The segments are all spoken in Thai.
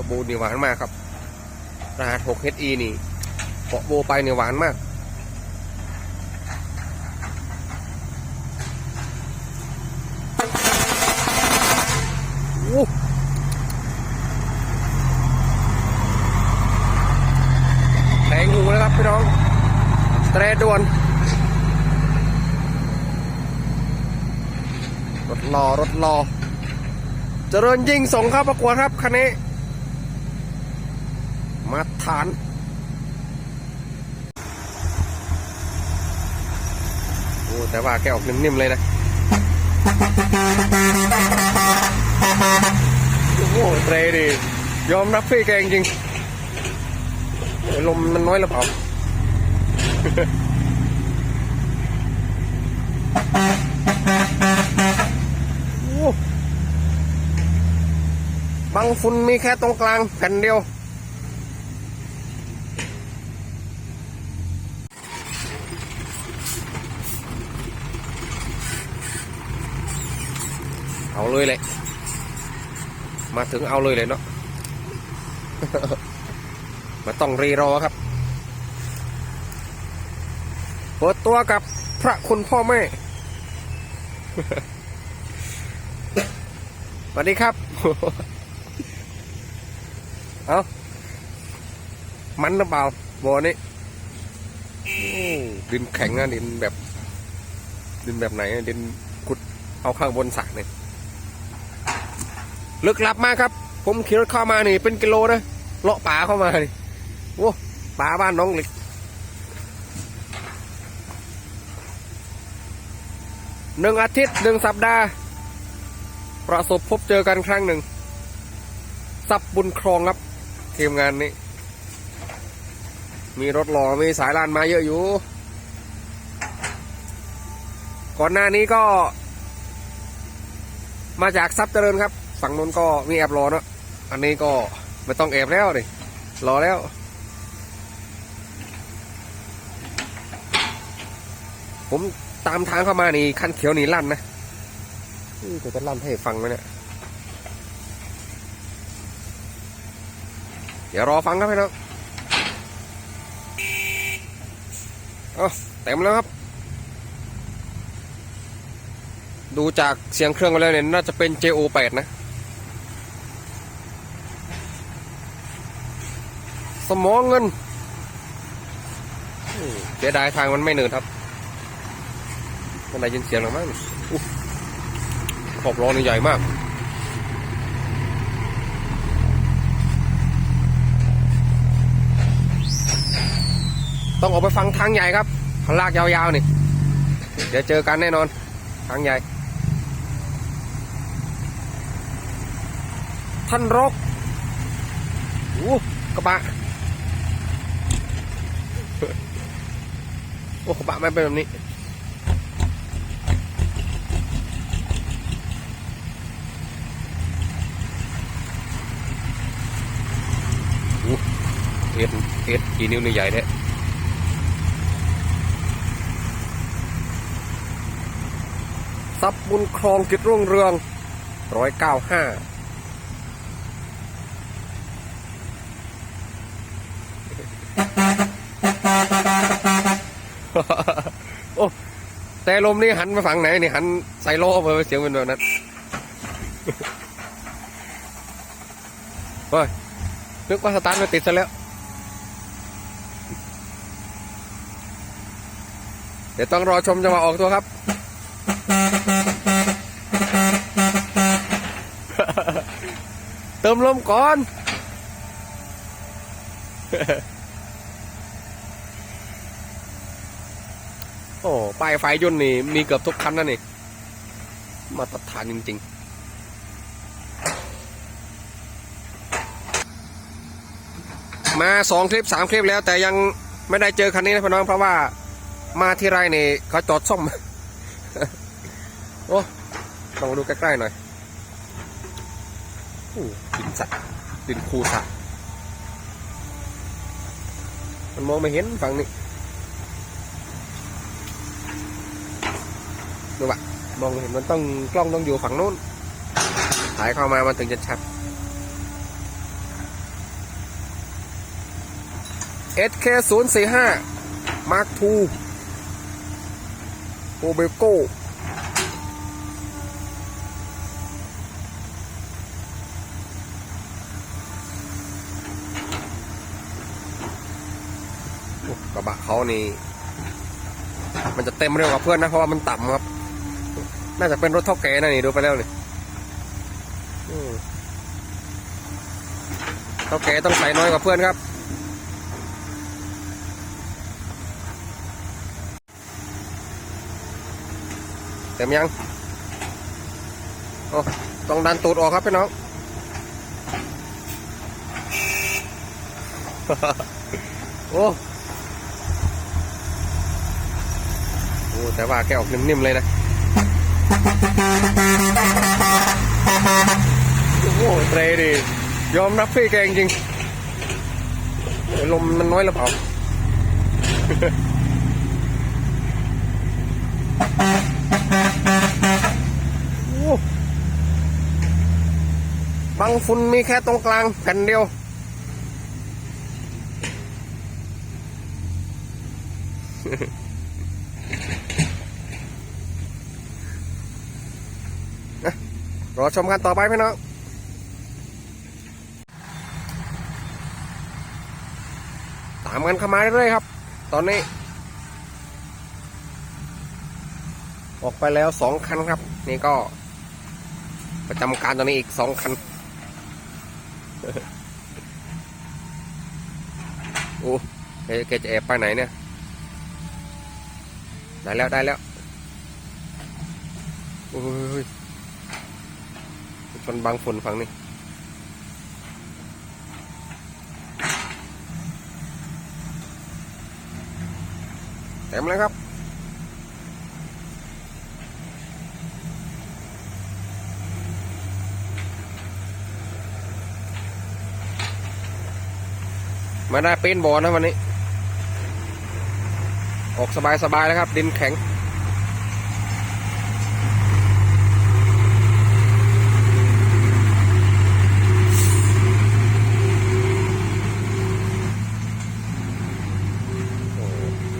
สบู่นี่หวานมากครับรหัส 6HE นี่เกาะโบไปเนี่ยหวานมากโอ้แทงหูแล้วครับพี่น้องเตรด่วนรถรอรถรอเจริญยิ่งส่งเข้าประกวดครับคันนี้ มาฐานโอ้แต่ว่าแกออกนิ่มๆเลยนะโอ้โหเตรดิยอมรับพี่แกจริงลมมันน้อยหรือเปล่าบังฝุ่นมีแค่ตรงกลางแผ่นเดียว เอาเลยเลย มาถึงเอาเลยเลยเนาะมาต้องรีรอครับ เปิดตัวกับพระคุณพ่อแม่ สวัสดีครับ เอามันหรือเปล่าบ่อนี้ดินแข็งนะดินแบบ ดินแบบไหนดินขุดเอาข้างบนสระ ลึกลับมากครับ ผมขี่รถเข้ามานี่เป็นกิโลนะเลาะป่าเข้ามานี่โอ้ป่าบ้านน้องเหล็กหนึ่งอาทิตย์หนึ่งสัปดาห์ ประสบพบเจอกันครั้งหนึ่งซับบุญครองครับทีมงานนี้ มีรถหล่อมีสายลานมาเยอะอยู่ ก่อนหน้านี้ก็ มาจากซับเจริญครับ ฝั่งนู้นก็มีแอบรอเนาะอันนี้ก็ไม่ต้องแอบแล้วดิรอแล้วผมตามทางเข้ามานี่คันเขียวนี่ลั่นนะนี่จะจะลั่นให้ฟังไหมเนี่ย เดี๋ยวรอฟังครับพี่น้องเอ๋อเต็มแล้วครับ ดูจากเสียงเครื่องกันแล้วเนี่ยน่าจะเป็น JO8 นะ สมองเงินเสียดายทางมันไม่เนินครับมันได้ยินเสียงหรือมั้งขอบล้อนี่ใหญ่มากต้องออกไปฟังทางใหญ่ครับทางลากยาวๆนี่ เดี๋ยวเจอกันแน่นอน ทางใหญ่ ท่านรกโอ้กระบะ โอ้กระบะไม่เป็นแบบนี้โอ้เอ็ดเอ็ดกี่นิ้วนี่ใหญ่แท้ซับบุญครองกิจรุ่งเรืองร้อยเก้าห้า โอ้แต่ลมนี่หันมาฝั่งไหนนี่หันใส่ล้อไปเสียงเป็นแบบนั้นเฮ้ยนึกว่าสตาร์ทไม่ติดซะแล้วเดี๋ยวต้องรอชมจังหวะออกตัวครับ เติมลมก่อน โอ้ ป้ายไฟยนต์นี่มีเกือบทุกคันนะนี่มาตรฐานจริง ๆมาสองคลิปสามคลิปแล้วแต่ยังไม่ได้เจอคันนี้นะพี่น้องเพราะว่ามาที่ไรนี่เขาจอดซ่อมโอ้ต้องดูใกล้ๆหน่อยโอ้ดินสัตว์ดินคูสัตว์มันมองไม่เห็นฝั่งนี้ ดูปะมองเห็นมันต้องกล้องต้องอยู่ฝั่งนู้นถ่ายเข้ามามันถึงจะชัด SK 0 4 5 Mark II โอเบโก้กระบะเขานี่ มันจะเต็มเร็วกว่าเพื่อนนะ เพราะว่ามันต่ำครับ น่าจะเป็นรถท่าแก่นะนี่ดูไปแล้วนี่ท่าแก่ต้องใส่น้อยกว่าเพื่อนครับ เต็มยัง โอ้ ต้องดันตูดออกครับพี่น้องโอ้โอ้แต่ว่าแกออกนิ่มๆเลยนะ โอ้โหเตรดิยอมรับพี่แกจริงลมมันน้อยหรือเปล่าบังฝุ่นมีแค่ตรงกลางแผ่นเดียวนะ รอชมกันต่อไปพี่น้องตามกันเข้ามาเรื่อยๆครับ ตอนนี้ ออกไปแล้วสองคันครับ นี่ก็ ประจำการตอนนี้อีกสองคันโอ้เอ๊ะแกจะแอบไปไหนเนี่ย ได้แล้วได้แล้ว โอ้ย ชนบางฝนฝั่งนี้เต็มเลยครับไม่ได้ปีนบอลนะวันนี้ ออกสบายๆแล้วครับ ดินแข็ง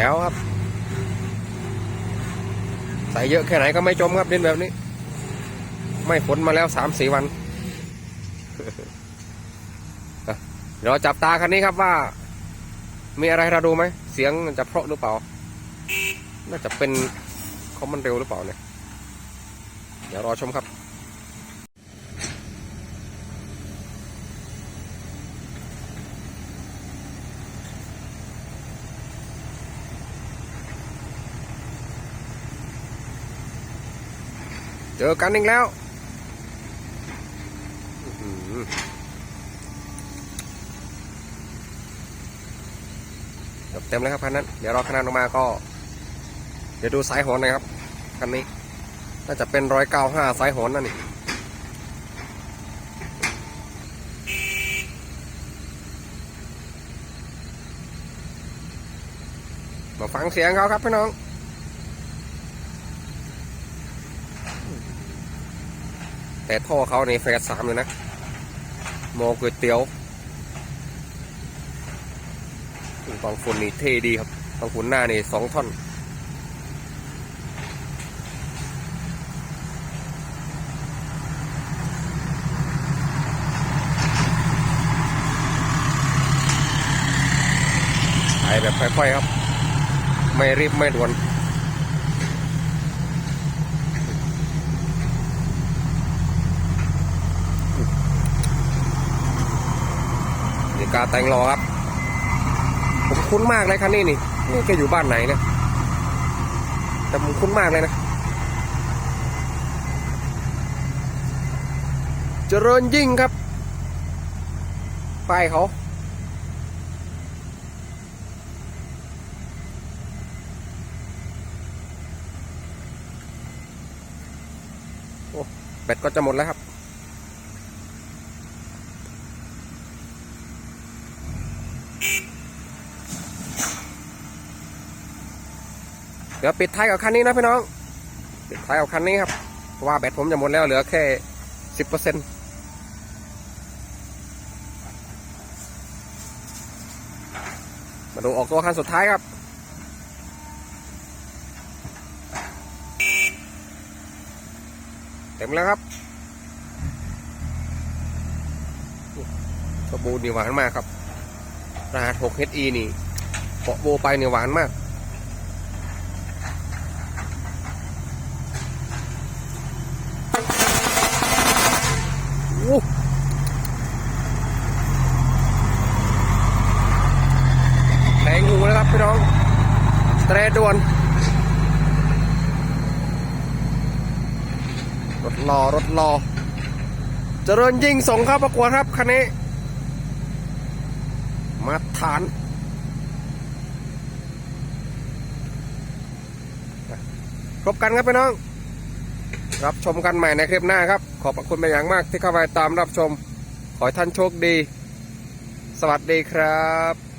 จ๋วครับ ใส่เยอะแค่ไหนก็ไม่จมครับดินแบบนี้ ไม่ฝนมาแล้วสามสี่วันเดี๋ยวเราจับตาคันนี้ครับว่า มีอะไรให้เราดูไหม เสียงจะเพราะหรือเปล่า น่าจะเป็นคอมมันเร็วหรือเปล่าเนี่ย เดี๋ยวรอชมครับ เจอกันอีกแล้วเกือบเต็มแล้วครับคันนั้น เดี๋ยวรอคันนั้นออกมาก็ เดี๋ยวดูสายหอนหน่อยครับคันนี้ น่าจะเป็นร้อยเก้าห้าสายหอนนั่นนี่มาฟังเสียงเขาครับพี่น้อง แต่ท่อเขาในแฟร์สามเลยนะโมก๋วยเตี๋ยวบางฝุ่นนี่เท่ดีครับบางฝุ่นหน้านี่สองท่อนไปแบบค่อยๆครับ ไม่รีบไม่ด่วน การแต่งล้อครับผมคุ้นมากเลยคันนี้นี่นี่แกอยู่บ้านไหนเนี่ยแต่ผมคุ้นมากเลยนะเจริญยิ่งครับป้ายเขาโอ้แบตก็จะหมดแล้วครับ เดี๋ยวปิดท้ายกับคันนี้นะพี่น้อง ปิดท้ายกับคันนี้ครับ เพราะว่าแบตผมจะหมดแล้วเหลือแค่สิบเปอร์เซ็นต์มาดูออกตัวคันสุดท้ายครับ เต็มแล้วครับสบูนี่หวานมากครับรหัส 6HE นี่เกาะโบไปเนี่ยหวานมาก โอ้แทงหูนะครับพี่น้องแตร ด่วนรถรอรถรอเจริญยิ่งส่งเข้าประกวดครับคันนี้ มาฐานครบกันครับพี่น้อง รับชมกันใหม่ในคลิปหน้าครับ ขอบพระคุณเป็นอย่างมากที่เข้าไปตามรับชม ขอให้ท่านโชคดี สวัสดีครับ